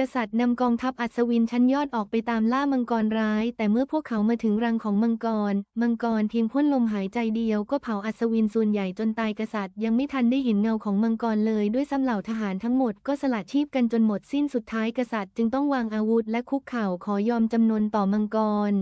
กษัตริย์นำกองทัพอัศวินชั้นยอดออกไปตามล่ามังกรร้าย แต่เมื่อพวกเขามาถึงรังของมังกร มังกรเพียงพ่นลมหายใจเดียวก็เผาอัศวินส่วนใหญ่จนตายกษัตริย์ยังไม่ทันได้เห็นเงาของมังกรเลย ด้วยซ้ำเหล่าทหารทั้งหมดก็สละชีพกันจนหมดสิ้นสุดท้ายกษัตริย์ จึงต้องวางอาวุธและคุกเข่าขอยอมจำนนต่อมังกร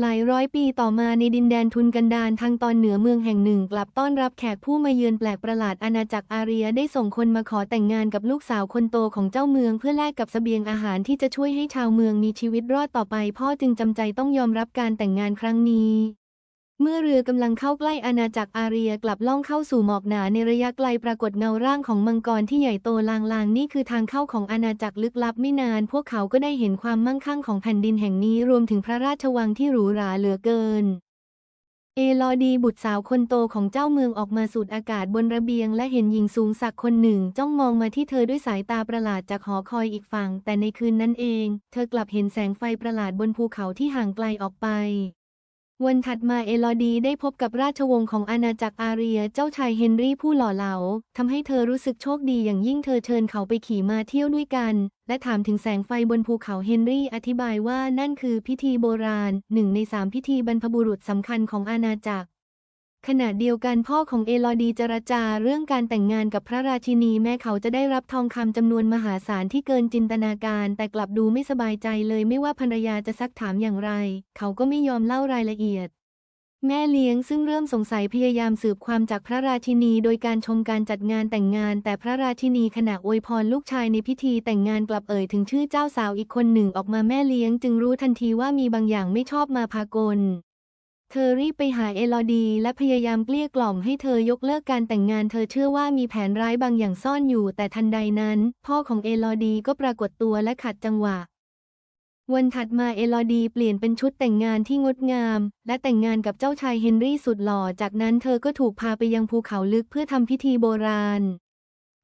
หลายร้อยปีต่อมาในดินแดนทุนกันดารทางตอนเหนือเมืองแห่งหนึ่ง กลับต้อนรับแขกผู้มาเยือนแปลกประหลาดอาณาจักรอาเรียได้ส่งคนมาขอแต่งงานกับลูกสาวคนโตของเจ้าเมือง เพื่อแลกกับสเสบียงอาหารที่จะช่วยให้ชาวเมืองมีชีวิตรอดต่อไป พ่อจึงจำใจต้องยอมรับการแต่งงานครั้งนี้ เมื่อเรือกำลังเข้าใกล้อาณาจักรอาเรียกลับล่องเข้าสู่หมอกหนาในระยะไกลปรากฏเงาร่างของมังกรที่ใหญ่โตลางๆ นี่คือทางเข้าของอาณาจักรลึกลับไม่นาน พวกเขาก็ได้เห็นความมั่งคั่งของแผ่นดินแห่งนี้รวมถึงพระราชวังที่หรูหราเหลือเกิน เอลอดีบุตรสาวคนโตของเจ้าเมืองออกมาสูดอากาศบนระเบียง และเห็นหญิงสูงสักคนหนึ่ง จ้องมองมาที่เธอด้วยสายตาประหลาดจากหอคอยอีกฝั่ง แต่ในคืนนั้นเอง เธอกลับเห็นแสงไฟประหลาดบนภูเขาที่ห่างไกลออกไป วันถัดมาเอลอดีได้พบกับราชวงศ์ของอาณาจักรอาเรีย เจ้าชายเฮนรี่ผู้หล่อเหลาทำให้เธอรู้สึกโชคดีอย่างยิ่งเธอเชิญเขาไปขี่ม้าเที่ยวด้วยกัน และถามถึงแสงไฟบนภูเขาเฮนรี่อธิบายว่านั่นคือพิธีโบราณหนึ่งในสามพิธีบรรพบุรุษสำคัญของอาณาจักร ขณะเดียวกันพ่อของเอลอดีจรจาเรื่องการแต่งงานกับพระราชินีแม้เขาจะได้รับทองคำจำนวนมหาศาลที่เกินจินตนาการ แต่กลับดูไม่สบายใจเลยไม่ว่าภรรยาจะซักถามอย่างไร เขาก็ไม่ยอมเล่ารายละเอียด แม่เลี้ยงซึ่งเริ่มสงสัยพยายามสืบความจากพระราชินี โดยการชมการจัดงานแต่งงาน แต่พระราชินีขณะอวยพรลูกชายในพิธีแต่งงานกลับเอ่ยถึงชื่อเจ้าสาวอีกคนหนึ่งออกมาแม่เลี้ยงจึงรู้ทันทีว่ามีบางอย่างไม่ชอบมาพากล เธอรีบไปหาเอลอดีและพยายามเกลี้ยกล่อมให้เธอยกเลิกการแต่งงาน เธอเชื่อว่ามีแผนร้ายบางอย่างซ่อนอยู่ แต่ทันใดนั้น พ่อของเอลอดีก็ปรากฏตัวและขัดจังหวะ วันถัดมาเอลอดีเปลี่ยนเป็นชุดแต่งงานที่งดงาม และแต่งงานกับเจ้าชายเฮนรี่สุดหล่อ จากนั้นเธอก็ถูกพาไปยังภูเขาลึกเพื่อทำพิธีโบราณ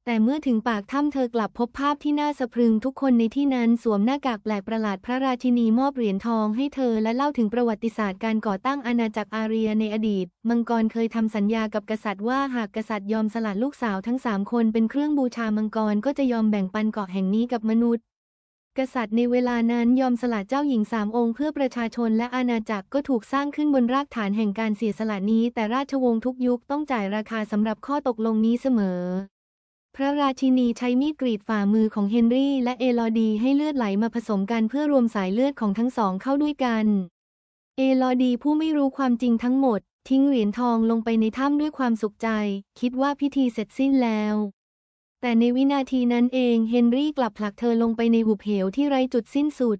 แต่เมื่อถึงปากถ้ำเธอกลับพบภาพที่น่าสะพรึงทุกคนในที่นั้นสวมหน้ากากแปลกประหลาดพระราชินีมอบเหรียญทองให้เธอและเล่าถึงประวัติศาสตร์การก่อตั้งอาณาจักรอาเรียในอดีต มังกรเคยทำสัญญากับกษัตริย์ว่าหากกษัตริย์ยอมสละลูกสาวทั้งสามคนเป็นเครื่องบูชามังกรก็จะยอมแบ่งปันเกาะแห่งนี้กับมนุษย์ กษัตริย์ในเวลานั้นยอมสละเจ้าหญิงสามองค์เพื่อประชาชนและอาณาจักรก็ถูกสร้างขึ้นบนรากฐานแห่งการเสียสละนี้ แต่ราชวงศ์ทุกยุคต้องจ่ายราคาสำหรับข้อตกลงนี้เสมอ พระราชินีใช้มีดกรีดฝ่ามือของเฮนรี่และเอลอดีให้เลือดไหลมาผสมกันเพื่อรวมสายเลือดของทั้งสองเข้าด้วยกัน เอลอดีผู้ไม่รู้ความจริงทั้งหมด ทิ้งเหรียญทองลงไปในถ้ำด้วยความสุขใจ คิดว่าพิธีเสร็จสิ้นแล้ว แต่ในวินาทีนั้นเองเฮนรี่กลับผลักเธอลงไปในหุบเหวที่ไร้จุดสิ้นสุด